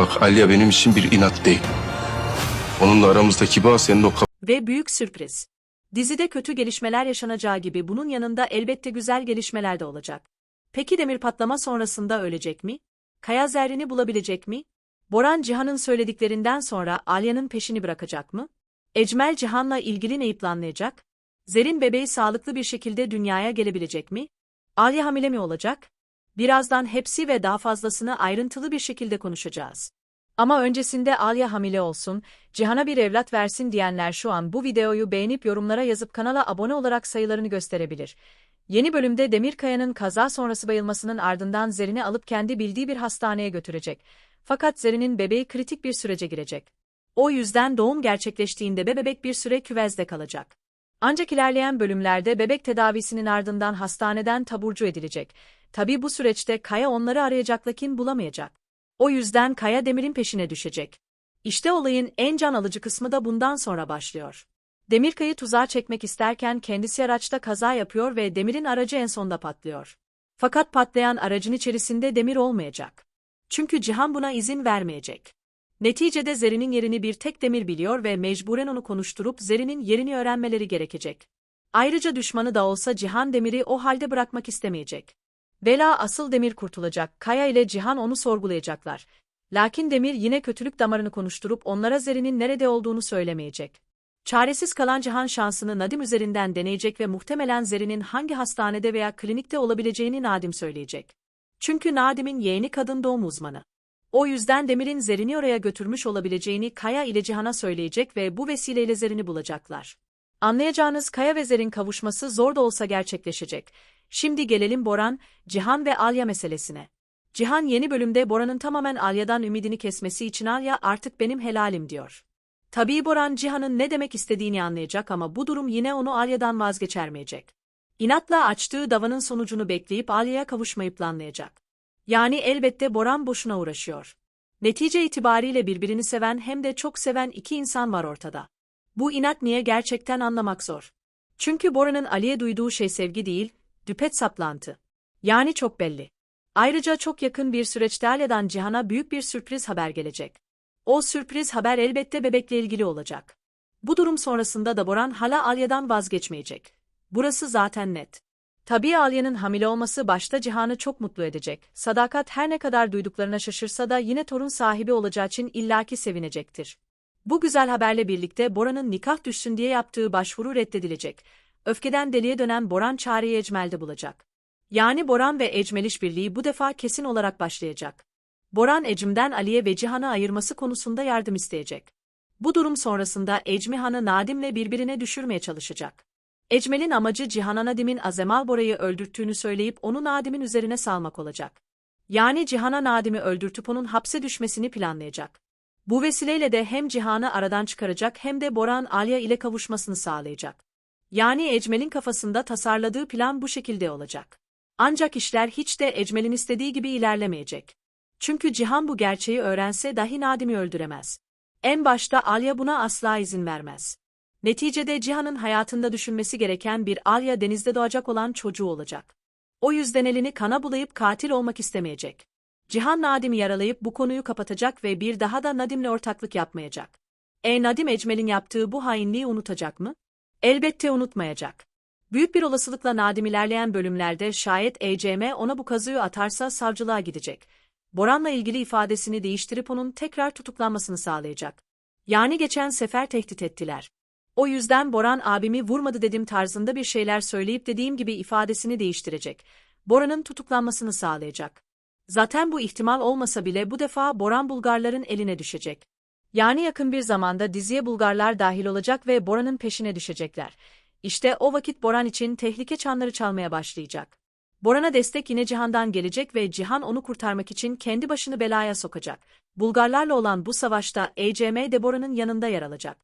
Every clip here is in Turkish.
Bak Alya benim için bir inat değil. Onunla aramızdaki bağ senin o Ve büyük sürpriz. Dizide kötü gelişmeler yaşanacağı gibi bunun yanında elbette güzel gelişmeler de olacak. Peki demir patlama sonrasında ölecek mi? Kaya zerrini bulabilecek mi? Boran Cihan'ın söylediklerinden sonra Alya'nın peşini bırakacak mı? Ecmel Cihan'la ilgili neyi planlayacak? Zerrin bebeği sağlıklı bir şekilde dünyaya gelebilecek mi? Alya hamile mi olacak? Birazdan hepsi ve daha fazlasını ayrıntılı bir şekilde konuşacağız. Ama öncesinde Alya hamile olsun, Cihan'a bir evlat versin diyenler şu an bu videoyu beğenip yorumlara yazıp kanala abone olarak sayılarını gösterebilir. Yeni bölümde Demirkaya'nın kaza sonrası bayılmasının ardından Zerin'i alıp kendi bildiği bir hastaneye götürecek. Fakat Zerin'in bebeği kritik bir sürece girecek. O yüzden doğum gerçekleştiğinde be bebek bir süre küvezde kalacak. Ancak ilerleyen bölümlerde bebek tedavisinin ardından hastaneden taburcu edilecek. Tabi bu süreçte Kaya onları arayacak lakin bulamayacak. O yüzden Kaya Demir'in peşine düşecek. İşte olayın en can alıcı kısmı da bundan sonra başlıyor. Demirkay'ı tuzağa çekmek isterken kendisi araçta kaza yapıyor ve Demir'in aracı en sonda patlıyor. Fakat patlayan aracın içerisinde Demir olmayacak. Çünkü Cihan buna izin vermeyecek. Neticede Zerin'in yerini bir tek Demir biliyor ve mecburen onu konuşturup Zerin'in yerini öğrenmeleri gerekecek. Ayrıca düşmanı da olsa Cihan Demir'i o halde bırakmak istemeyecek. Bela asıl Demir kurtulacak, Kaya ile Cihan onu sorgulayacaklar. Lakin Demir yine kötülük damarını konuşturup onlara Zerin'in nerede olduğunu söylemeyecek. Çaresiz kalan Cihan şansını Nadim üzerinden deneyecek ve muhtemelen Zerin'in hangi hastanede veya klinikte olabileceğini Nadim söyleyecek. Çünkü Nadim'in yeğeni kadın doğum uzmanı. O yüzden Demir'in Zerin'i oraya götürmüş olabileceğini Kaya ile Cihan'a söyleyecek ve bu vesileyle Zerin'i bulacaklar. Anlayacağınız Kaya ve Zer'in kavuşması zor da olsa gerçekleşecek. Şimdi gelelim Boran, Cihan ve Alya meselesine. Cihan yeni bölümde Boran'ın tamamen Alya'dan ümidini kesmesi için Alya artık benim helalim diyor. Tabii Boran Cihan'ın ne demek istediğini anlayacak ama bu durum yine onu Alya'dan vazgeçermeyecek. İnatla açtığı davanın sonucunu bekleyip Alya'ya kavuşmayı planlayacak. Yani elbette Boran boşuna uğraşıyor. Netice itibariyle birbirini seven hem de çok seven iki insan var ortada. Bu inat niye gerçekten anlamak zor. Çünkü Bora'nın Ali'ye duyduğu şey sevgi değil, düpet saplantı. Yani çok belli. Ayrıca çok yakın bir süreçte Alya'dan Cihan'a büyük bir sürpriz haber gelecek. O sürpriz haber elbette bebekle ilgili olacak. Bu durum sonrasında da Boran hala Alya'dan vazgeçmeyecek. Burası zaten net. Tabii Alya'nın hamile olması başta Cihan'ı çok mutlu edecek. Sadakat her ne kadar duyduklarına şaşırsa da yine torun sahibi olacağı için illaki sevinecektir. Bu güzel haberle birlikte Bora'nın nikah düşsün diye yaptığı başvuru reddedilecek. Öfkeden deliye dönen Boran çareyi Ecmel'de bulacak. Yani Boran ve Ecmel işbirliği bu defa kesin olarak başlayacak. Boran Ecm'den Ali'ye ve Cihan'ı ayırması konusunda yardım isteyecek. Bu durum sonrasında Ecmihan'ı Nadim'le birbirine düşürmeye çalışacak. Ecmel'in amacı Cihan'a Nadim'in Azemal Bora'yı öldürttüğünü söyleyip onu Nadim'in üzerine salmak olacak. Yani Cihan'a Nadim'i öldürtüp onun hapse düşmesini planlayacak. Bu vesileyle de hem Cihan'ı aradan çıkaracak hem de Boran Alya ile kavuşmasını sağlayacak. Yani Ecmel'in kafasında tasarladığı plan bu şekilde olacak. Ancak işler hiç de Ecmel'in istediği gibi ilerlemeyecek. Çünkü Cihan bu gerçeği öğrense dahi Nadim'i öldüremez. En başta Alya buna asla izin vermez. Neticede Cihan'ın hayatında düşünmesi gereken bir Alya denizde doğacak olan çocuğu olacak. O yüzden elini kana bulayıp katil olmak istemeyecek. Cihan Nadim'i yaralayıp bu konuyu kapatacak ve bir daha da Nadim'le ortaklık yapmayacak. E Nadim Ecmel'in yaptığı bu hainliği unutacak mı? Elbette unutmayacak. Büyük bir olasılıkla Nadim ilerleyen bölümlerde şayet ECM ona bu kazığı atarsa savcılığa gidecek. Boran'la ilgili ifadesini değiştirip onun tekrar tutuklanmasını sağlayacak. Yani geçen sefer tehdit ettiler. O yüzden Boran abimi vurmadı dedim tarzında bir şeyler söyleyip dediğim gibi ifadesini değiştirecek. Boran'ın tutuklanmasını sağlayacak. Zaten bu ihtimal olmasa bile bu defa Boran Bulgarların eline düşecek. Yani yakın bir zamanda diziye Bulgarlar dahil olacak ve Boran'ın peşine düşecekler. İşte o vakit Boran için tehlike çanları çalmaya başlayacak. Boran'a destek yine Cihan'dan gelecek ve Cihan onu kurtarmak için kendi başını belaya sokacak. Bulgarlarla olan bu savaşta ECM de Boran'ın yanında yer alacak.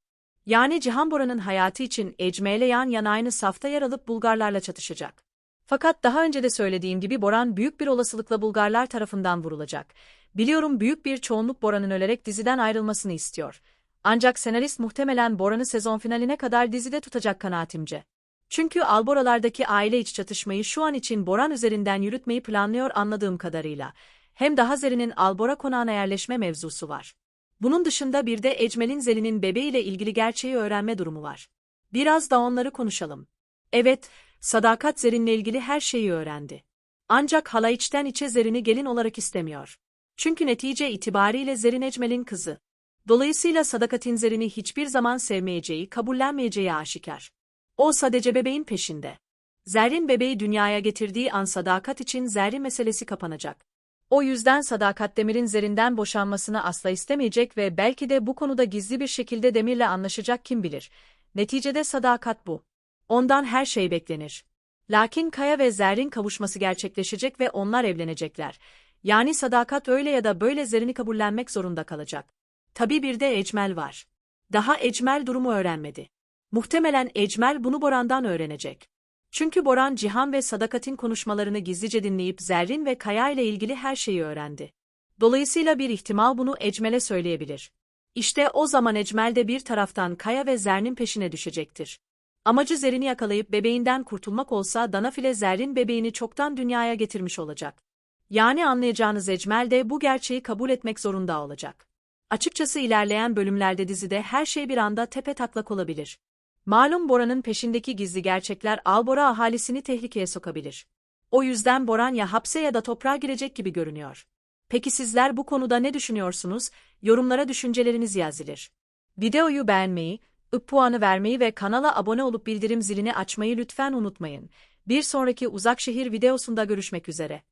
Yani Cihan Boran'ın hayatı için ECM ile yan yana aynı safta yer alıp Bulgarlarla çatışacak. Fakat daha önce de söylediğim gibi Boran büyük bir olasılıkla Bulgarlar tarafından vurulacak. Biliyorum büyük bir çoğunluk Boran'ın ölerek diziden ayrılmasını istiyor. Ancak senarist muhtemelen Boran'ı sezon finaline kadar dizide tutacak kanaatimce. Çünkü Alboralardaki aile iç çatışmayı şu an için Boran üzerinden yürütmeyi planlıyor anladığım kadarıyla. hem daha Zeri'nin Albora konağına yerleşme mevzusu var. Bunun dışında bir de Ecmel'in Zeli'nin bebeğiyle ilgili gerçeği öğrenme durumu var. Biraz da onları konuşalım. Evet, Sadakat Zerin'le ilgili her şeyi öğrendi. Ancak hala içten içe Zerin'i gelin olarak istemiyor. Çünkü netice itibariyle Zerin Ecmel'in kızı. Dolayısıyla Sadakat'in Zerin'i hiçbir zaman sevmeyeceği, kabullenmeyeceği aşikar. O sadece bebeğin peşinde. Zerrin bebeği dünyaya getirdiği an sadakat için Zerrin meselesi kapanacak. O yüzden Sadakat Demir'in Zerin'den boşanmasını asla istemeyecek ve belki de bu konuda gizli bir şekilde Demir'le anlaşacak kim bilir. Neticede sadakat bu. Ondan her şey beklenir. Lakin Kaya ve Zerrin kavuşması gerçekleşecek ve onlar evlenecekler. Yani sadakat öyle ya da böyle Zerrin'i kabullenmek zorunda kalacak. Tabii bir de Ecmel var. Daha Ecmel durumu öğrenmedi. Muhtemelen Ecmel bunu Boran'dan öğrenecek. Çünkü Boran Cihan ve Sadakat'in konuşmalarını gizlice dinleyip Zerrin ve Kaya ile ilgili her şeyi öğrendi. Dolayısıyla bir ihtimal bunu Ecmel'e söyleyebilir. İşte o zaman Ecmel de bir taraftan Kaya ve Zerrin'in peşine düşecektir. Amacı Zerrin'i yakalayıp bebeğinden kurtulmak olsa Danafile Zerrin bebeğini çoktan dünyaya getirmiş olacak. Yani anlayacağınız Ecmel de bu gerçeği kabul etmek zorunda olacak. Açıkçası ilerleyen bölümlerde dizide her şey bir anda tepe taklak olabilir. Malum Bora'nın peşindeki gizli gerçekler Albora ahalisini tehlikeye sokabilir. O yüzden Boran ya hapse ya da toprağa girecek gibi görünüyor. Peki sizler bu konuda ne düşünüyorsunuz? Yorumlara düşünceleriniz yazılır. Videoyu beğenmeyi, ıp puanı vermeyi ve kanala abone olup bildirim zilini açmayı lütfen unutmayın. Bir sonraki uzak şehir videosunda görüşmek üzere.